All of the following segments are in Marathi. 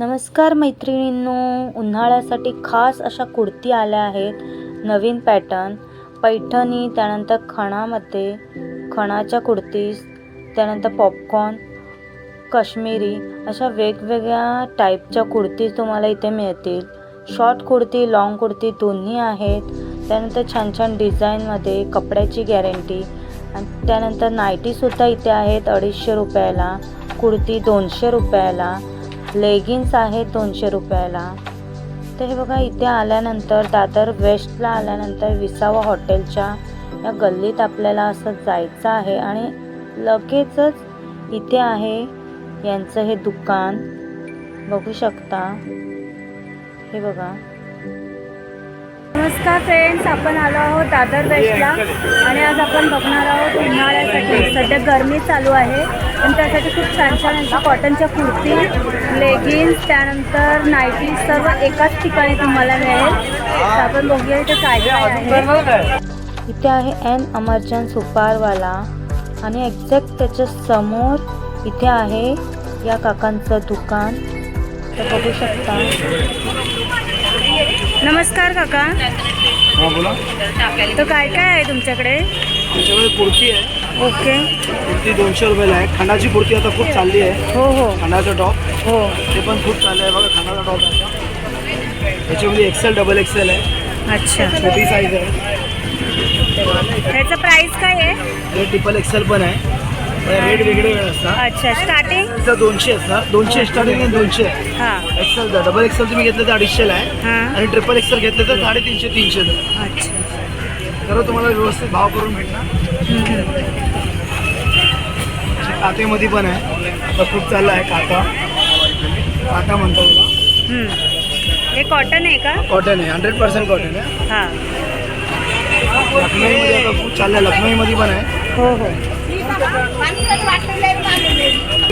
नमस्कार मैत्रिणींनो उन्हाळ्यासाठी खास अशा कुर्ती आल्या आहेत. नवीन पॅटर्न पैठणी त्यानंतर खणामध्ये खणाच्या कुर्तीज त्यानंतर पॉपकॉर्न काश्मीरी अशा वेगवेगळ्या टाईपच्या कुर्तीज तुम्हाला इथे मिळतील. शॉर्ट कुर्ती लाँग कुर्ती दोन्ही आहेत. त्यानंतर छान छान डिझाईनमध्ये कपड्याची गॅरंटी. आणि त्यानंतर नायटीसुद्धा इथे आहेत अडीचशे रुपयाला. कुर्ती दोनशे रुपयाला. लेगिन्स आहेत दोनशे रुपयाला. तर हे बघा इथे आल्यानंतर दादर वेस्टला आल्यानंतर विसावा हॉटेलच्या या गल्लीत आपल्याला असं जायचं आहे आणि लगेचच इथे आहे यांचं हे दुकान. बघू शकता. हे बघा. नमस्कार फ्रेंड्स आपण आलो आहोत दादर वेस्टला आणि आज आपण बघणार आहोत उन्हाळ्यासाठी. सध्या गरमी चालू आहे. आणि त्यासाठी खूप छान छान अशा कॉटनच्या कुर्ती लेगिन्स त्यानंतर नाईटी सर्व एकाच ठिकाणी तुम्हाला मिळेल. आपण बघूया इथे काय काय आहे. इथे आहे एन अमर्जन सुपारवाला आणि एक्झॅक्ट त्याच्यासमोर इथे आहे या काकांचं दुकान. तर बघू शकता. नमस्कार काका. बोला. तर काय काय आहे तुमच्याकडे? आमच्याकडे कुर्ती आहे. ओके. कुर्ती दोनशे रुपयाला आहे. खणाची कुर्ती आता खूप चालली आहे. हो हो. खणाचा टॉप हो. ते पण खूप चाललं आहे. बघा खणाचा टॉप आहे. याच्यामध्ये एक्सेल डबल एक्सेल आहे. अच्छा. छोटी साईज आहे. ह्याचं प्राइस काय आहे? हे ट्रिपल एक्सेल पण आहे. रेट वेगळे वेगळे असतात. अच्छा स्टार्टिंग त्याचं दोनशे असणार दोनशे स्टार्टिंग आहे दोनशे. आहे हां एक्सेल डबल एक्सेल तुम्ही घेतलं तर अडीचशेला आहे. हां. आणि ट्रिपल एक्सेल घेतलं तर साडेतीनशे तीनशे. अच्छा. तर तुम्हाला व्यवस्थित भाव करून भेटणार. कातेमध्ये पण आहे. आता खूप चाललं आहे काता काता म्हणतो तुला हम्म. हे कॉटन आहे का? कॉटन आहे. हंड्रेड पर्सेंट कॉटन आहे. हां. लखनौमध्ये आता खूप चाललं आहे. लखनौमध्ये पण आहे. हो हो.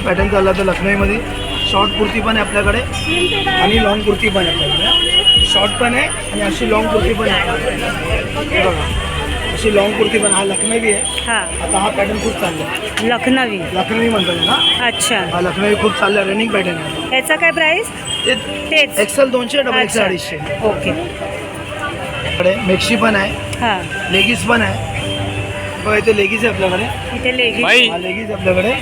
पॅटर्न चालला तर लखनौमध्ये. शॉर्ट कुर्ती पण आहे आपल्याकडे. आणि लॉंग कुर्ती पण आहे आपल्याकडे. शॉर्ट पण आहे आणि अशी लॉंग कुर्ती पण आहे. हे बघा. अशी लॉंग कुर्ती पण हा लखनवी आहे. हां. आता हा पॅटर्न खूप चालला आहे. लखनवी. लखनवी म्हणतात ना? अच्छा. हा लखनवी खूप चालला आहे रनिंग पॅटर्न आहे. ह्याचा काय प्राइस ते तेच. एक्सेल दोनशे डबल एक्सेल अच्छा. अडीचशे. ओके. आपल्याकडे मेक्सी पण आहे. हां. लेगीज पण आहे. बघा इथे लेगीज आहे आपल्याकडे. इथे लेगी हा लेगीज आपल्याकडे.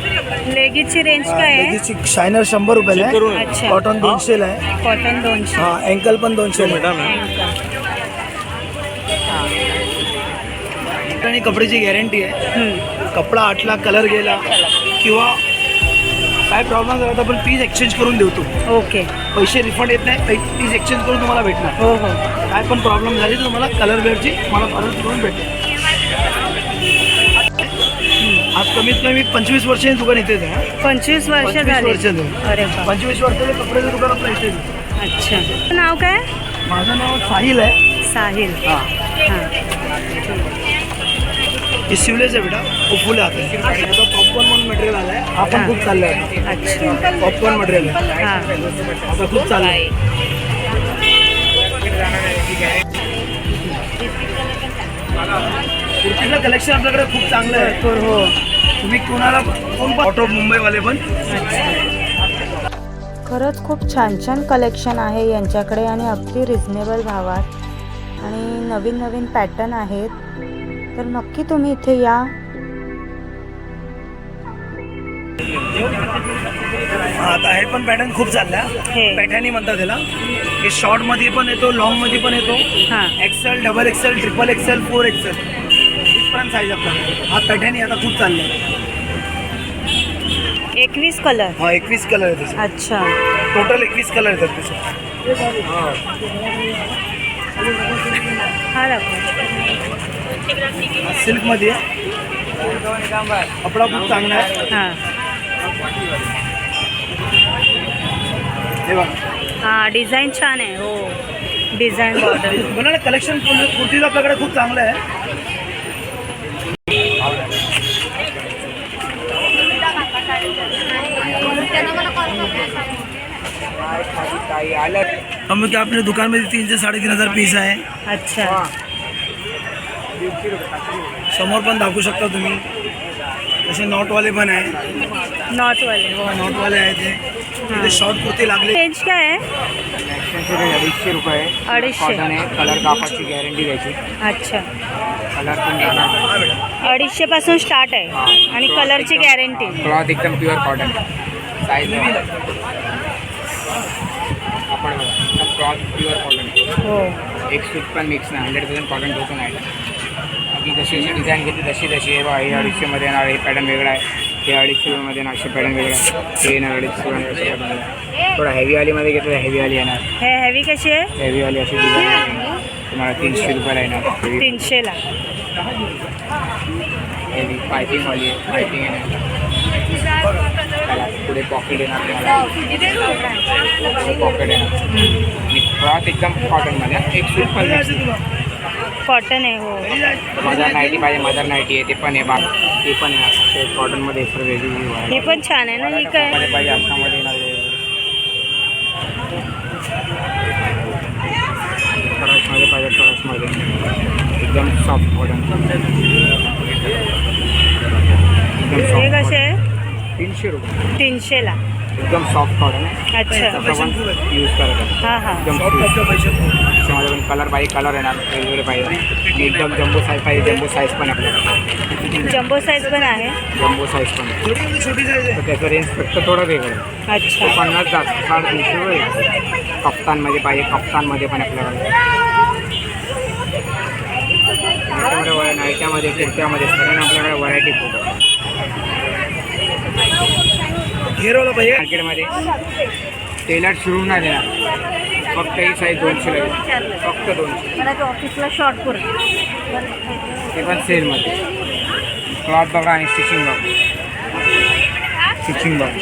लेगीची रेंज काय आहे? लेगीजची शायनर शंभर रुपयाला आहे. अच्छा. कॉटन दोनशेला आहे. कॉटन दोनशे. हा अँकल पण दोनशे आणि कपड्याची गॅरंटी आहे. कपडा आटला कलर गेला किंवा काय प्रॉब्लेम झाला तर आपण पीस एक्सचेंज करून देतो ओके पैसे रिफंड येत नाही पीस एक्सचेंज करून तुम्हाला भेटणार. हो हो. काय पण प्रॉब्लेम झाली तर तुम्हाला कलर वेअरची मला परत करून भेटेल. आज कमीत कमी पंचवीस वर्षांनी दुकान इथेच आहे. पंचवीस वर्ष पंचवीस झाली. अरे पंचवीस वर्षाचे कपड्याचं दुकान आपलं इथेच आहे. अच्छा नाव काय? माझं नाव साहिल आहे. साहिल. हां. हां. हे शिवलेच आहे बेटा खूप फुलं आहे. आता पॉपकॉर्न म्हणून मटेरियल आलं आहे हा. पण हां. खूप चाललं आहे पॉपकॉर्न मटेरियल आहे. हां. आता खूप चाललं आहे कुर्तीचं कलेक्शन आपल्याकडे खूप चांगलं आहे. भरपूर हो. तुम्ही कोणाला कोण ऑटो मुंबईवाले पण. खरंच खूप छान छान कलेक्शन आहे यांच्याकडे आणि अगदी रिझनेबल भावात. आणि नवीन नवीन पॅटर्न आहेत. तर नक्की तुम्ही इथे या. आता हे पण पॅटर्न खूप चालला हे. पॅटर्नी म्हणतात त्याला. हे शॉर्टमध्ये पण येतो लॉंगमध्ये पण येतो. हां. XL double XL triple XL four XL इथपर्यंत साईज आपला. हा पॅटर्न आता खूप चाललाय. एकवीस कलर हा एकवीस कलर त्याचे अच्छा. टोटल एकवीस कलर येतात त्याचे. हा. सिल्कमध्ये आहे. कपडा खूप चांगला आहे. हां. हे बघा. हां डिझाईन छान आहे हो. डिझाईन बॉर्डर ना कलेक्शन कुर्तीचं आपल्याकडे खूप चांगलं आहे. हम क्या अपने दुकान में तीन से साडेतीन हजार पीस आहे. अच्छा. समोर पण दाखवू शकता तुम्ही. तसे नॉटवाले पण आहे नॉटवाले. हो नॉटवाले आहे ते शॉर्ट कुर्ती लागली. रेंज काय आहे? अडीचशे रुपये आहे. अडीचशे. कॉटन आहे कलर कापडची गॅरंटी द्यायची. अच्छा. कलर पण जाणार अडीचशे पासून स्टार्ट आहे. आणि कलरची गॅरंटी क्लॉथ एकदम pure cotton size cloth pure cotton हो. एक सूट पण मिक्स नाही. हंड्रेड पर्सेंट कॉटन धोकून आहे बाकी जशी जशी डिझाईन घेतली तशी तशी. आहे बा हे अडीचशेमध्ये येणार हे पॅटर्न वेगळा आहे. हे अडीचशे रुपयामध्ये येणार असे पॅटर्न वेगळं आहे. हे येणार अडीचशे. थोडा हेवीवालीमध्ये घेतलं हेवीवाली येणार. हे हेवी कशी आहे? हेवीवाली अशी डिझाईन तुम्हाला तीनशे रुपयाला येणार. तीनशेला हेवी पायपिंगवाली आहे. पायपिंग येणार. पुढे पॉकेट येणार तुम्हाला. पॉकेट येणार. आणि क्लॉथ एकदम कॉटनमध्ये. एक सूट पण. कॉटन आहे हो. मदर नाईटी पाहिजे मदर नाईटी आहे ते पण आहे बा ते पण आहे. कॉटनमध्ये ही पण छान आहे ना ही काय? पाहिजे आसामध्ये कडसमध्ये पाहिजे कडसमध्ये एकदम सॉफ्ट कॉटन एकदम हे सॉफ्ट कसे? आहे तीनशे रुपये. तीनशेला. एकदम सॉफ्ट कॉटन आहे अच्छा. यूज करत हां हां. एकदम त्याच्यामध्ये पण कलर पाहिजे कलर येणार वेगवेगळे पाहिजे एकदम जम्बो साईज पाहिजे जम्बो साईज पण आहे आपल्याकडे जम्बो साईज पण आहे. जम्बो साईज पण आहे. तर त्याचं रेंज फक्त थोडं वेगळं आहे. अच्छा. पन्नास जास्त साडेतीनशे रुपये कप्तानमध्ये पाहिजे कप्तानमध्ये पण आपल्याकडे नाईट्यामध्ये कुर्त्यामध्ये सगळ्यांना आपल्याकडे व्हरायटी खूप आहे. घेरवला पाहिजे. मार्केटमध्ये. टेलर शिवून नाही देणार फक्त ही साईज दोनशे लागेल. फक्त दोनशे. मला ऑफिसला शॉर्ट पुर ते पण सेलमध्ये क्लॉथ बघा आणि स्टिचिंग बघा. स्टिचिंग बघा.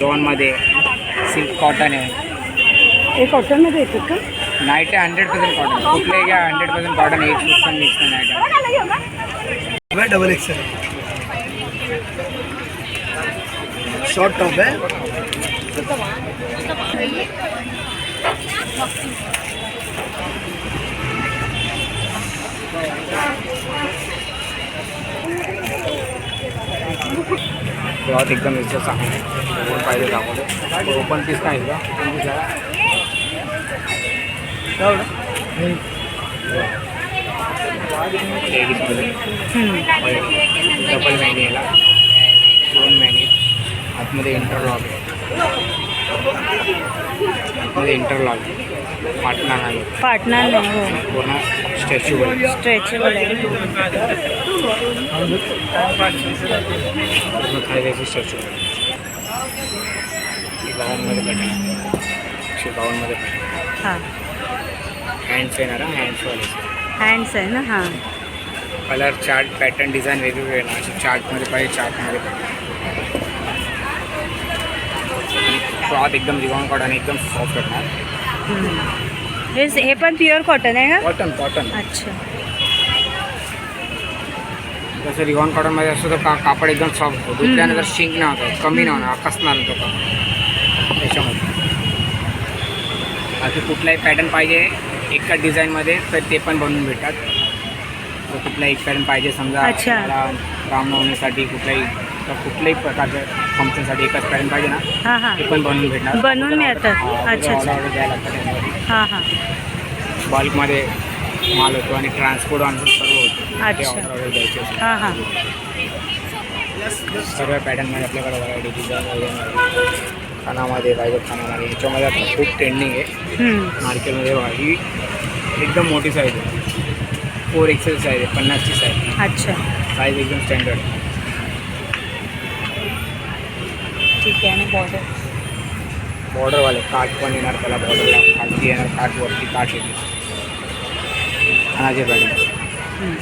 दोनमध्ये सिल्क कॉटन आहे. हे कॉटनमध्ये येतो का? नाईट आहे हंड्रेड पर्सेंट कॉटन कुठले घ्या हंड्रेड पर्सेंट कॉटन एक पण मिक्स नाही नाईट आहे. डबल एक्सेल शॉर्ट टॉप आहे क्लॉथ एकदम याचं चांगलं आहे. दोन पाहिजे दाखवले ओपन पीस काय का? ओपन पीस डबल मॅनी याला दोन मॅनी आतमध्ये इंटरलॉक आहे आतमध्ये इंटरलॉक पाटणा आहे फाटणार नाही हो. पूर्ण स्टॅच्यूवर स्ट्रेचेबल आहे. पूर्ण खायचे स्टॅच्यू गावांमध्ये भेटणार एकशे बावन्नमध्ये भेटणार हां. हँड्स येणार हँड्सवाले हँड्स आहे ना? हां. कलर चार्ट पॅटर्न डिझाईन वेगवेगळे येणार असे चार्टमध्ये पाहिजे चार्टमध्ये क्लॉथ एकदम रिवॉन कॉटन एकदम सॉफ्ट येणार हे हे पण प्युअर कॉटन आहे का? कॉटन कॉटन अच्छा. जसं रिवॉन कॉटनमध्ये असतो तर का कापड एकदम सॉफ्ट होतो. धुतल्यानंतर शिंक नाही होतं कमी नाही होणार आकसणार नाही तो कापड. त्याच्यामध्ये बाकी कुठलाही पॅटर्न पाहिजे एका डिझाईनमध्ये तर ते पण बनवून भेटतात. तर कुठलाही एक पॅटर्न पाहिजे समजा रामनवमीसाठी कुठल्याही तर कुठल्याही प्रकारचं फंक्शनसाठी एकच पॅटर्न पाहिजे ना हां हां. ते पण बनवून भेटणार. बनवून मिळतात. अच्छा, अच्छा. ऑर्डर द्यायला हां हां. बल्कमध्ये माल होतो आणि ट्रान्सपोर्ट आणून सर्व होतं. अच्छा. ऑर्डर ऑर्डर द्यायचे असते. हां हां. सर्व पॅटर्नमध्ये आपल्याकडे व्हरायटी डिझाईन वगैरे खानामध्ये पाहिजे खानामध्ये. ह्याच्यामध्ये आता खूप ट्रेंडिंग आहे. मार्केटमध्ये बघा ही एकदम मोठी साईज आहे. फोर एक्सेल साईज आहे पन्नासची साईज अच्छा. साईज एकदम स्टँडर्ड ठीक आहे आणि बॉर्डर बॉर्डरवाले काठ पण येणार त्याला बॉर्डरला खालती येणार काठ वरती काठ येते खानाचे पॅटर्न हम्म.